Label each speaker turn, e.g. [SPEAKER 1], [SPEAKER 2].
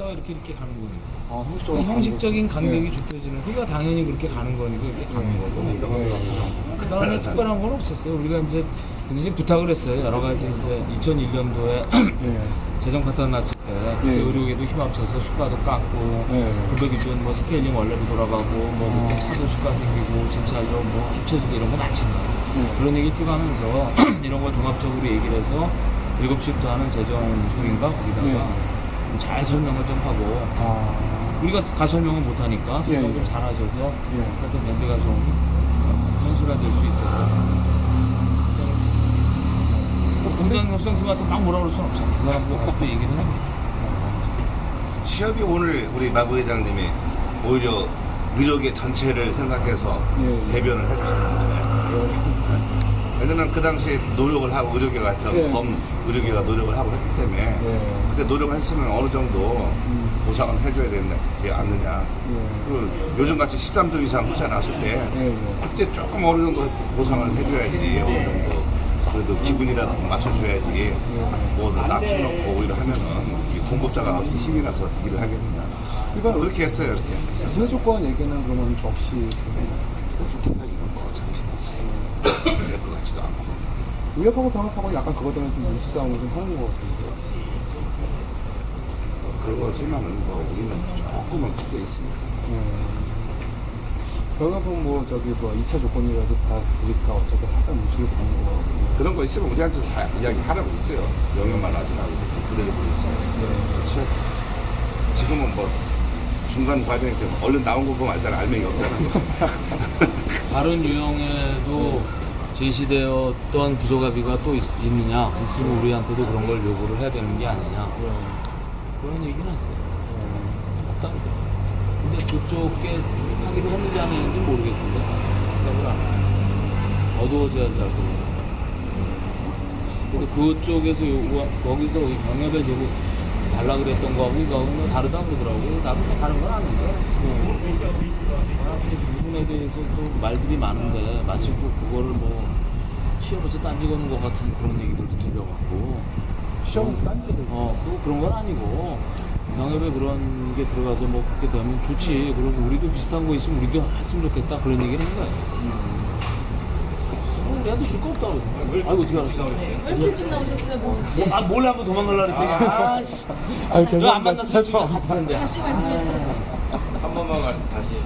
[SPEAKER 1] 갔다가 이렇게 이렇게 가는 거니까.
[SPEAKER 2] 아, 형식적으로
[SPEAKER 1] 형식적인
[SPEAKER 2] 거죠.
[SPEAKER 1] 간격이 좁혀지는 그러니까 당연히 그렇게 가는 거니까 이렇게 가는 거고
[SPEAKER 2] 예.
[SPEAKER 1] 그 다음에 특별한 건 없었어요 우리가 이제 그 대신 부탁을 했어요 여러 가지 이제 2001년도에
[SPEAKER 2] 예.
[SPEAKER 1] 재정 파트너 났을 때 그때
[SPEAKER 2] 예.
[SPEAKER 1] 의료계도 힘합쳐서 수가도 깎고
[SPEAKER 2] 예.
[SPEAKER 1] 구독 기준 뭐 스케일링 원래로 돌아가고 뭐 그때 차도 수가 생기고 진찰료 뭐 합쳐지고 이런 거 많잖아요
[SPEAKER 2] 예.
[SPEAKER 1] 그런 얘기 쭉 하면서 이런 걸 종합적으로 얘기를 해서 7시부터 하는 재정 소인가 거기다가
[SPEAKER 2] 예.
[SPEAKER 1] 잘 설명을 좀 하고
[SPEAKER 2] 아.
[SPEAKER 1] 우리가 가 설명을 못하니까 설명
[SPEAKER 2] 예,
[SPEAKER 1] 좀
[SPEAKER 2] 예.
[SPEAKER 1] 잘하셔서
[SPEAKER 2] 예.
[SPEAKER 1] 하여튼 밴드가 좀 현실화될 수 있도록 뭐 부장협상팀한테 막 뭐라 그럴 순 없잖아 그 사람도 갖고 얘기를 해요
[SPEAKER 3] 취업이 오늘 우리 마부 회장님이 오히려 의료계 전체를 생각해서
[SPEAKER 2] 예.
[SPEAKER 3] 대변을 해주셨는데 왜 냐면 그 당시에 노력을 하고 의료계가 저
[SPEAKER 2] 예.
[SPEAKER 3] 범 의료계가 노력을 하고 했기 때문에
[SPEAKER 2] 예.
[SPEAKER 3] 그때 노력을 했으면 어느 정도
[SPEAKER 2] 음.
[SPEAKER 3] 보상을 해줘야 되지 않느냐
[SPEAKER 2] 예.
[SPEAKER 3] 그리고 요즘 같이 13조 이상 후자 났을 때. 그때 조금 어느 정도 보상을 해줘야지 어느 정도 그래도 기분이라도 맞춰줘야지 뭐 낮춰놓고 오히려 하면은 이 공급자가 힘이 나서 일을 하겠느냐
[SPEAKER 2] 이건
[SPEAKER 3] 그렇게 했어요 이렇게
[SPEAKER 2] 부의 조건 얘기는 그러면 없이
[SPEAKER 3] 참, 될것 같지도 않고.
[SPEAKER 2] 의협하고 병합하고 약간 그거들은 좀 눈치싸움을 좀 하는 것 같은데.
[SPEAKER 3] 그런 거지만은 뭐 우리는 조금은 크게 있으니까
[SPEAKER 2] 예. 병합은 뭐 저기 뭐 2차 조건이라도 다 드릴까 어차피 하다 눈치를 보는 거 같고.
[SPEAKER 3] 그런 거 있으면 우리한테 다 이야기 하라고 있어요. 영역만 하지 말고. 그래주고 있어요. 그렇죠? 지금은 뭐 중간 과정에 좀 얼른 나온 거 보면 알잖아. 알맹이 없잖아.
[SPEAKER 1] 다른 유형에도 제시되었던 부서가비가 또 있, 느냐. 있으면 우리한테도 그런 걸 요구를 해야 되는 게 아니냐. 그런 얘기는 했어요. 없다는 거 근데 그쪽에 하기로 했는지 안 했는지 모르겠는데 답을 안 어두워져야지 알고 그래서 그쪽에서 요구 거기서 이 병역에 제고 달라 그랬던 거하고 이거하고 다르다고 그러더라고요 나도 뭐 다른 건 아닌데 그 부분에 대해서 또 말들이 많은데 마치 또 그거를 뭐 시험에서 딴지거는 것 같은 그런 얘기들도 들려갖고
[SPEAKER 2] 시험에서 딴지를.
[SPEAKER 1] 어, 또 그런 건 아니고 병협에 그런 게 들어가서 뭐 그렇게 되면 좋지. 그리고 우리도 비슷한 거 있으면 우리도 했으면 좋겠다. 그런 얘기를 한 거예요. 어, 우리한테 줄 거 없다고. 아이고, 어떻게 알았어?
[SPEAKER 4] 왜 일찍 나오셨어요? 뭐
[SPEAKER 1] 뭐, 아, 몰래 한번 도망가려고 그랬더니, 아, 씨.
[SPEAKER 2] 아유,
[SPEAKER 1] 너안
[SPEAKER 2] 죄송합니다.
[SPEAKER 1] 만났으면
[SPEAKER 2] 진짜
[SPEAKER 1] 갔을 텐데.
[SPEAKER 4] 다시 말씀해 주세요.
[SPEAKER 3] 한 번만 다시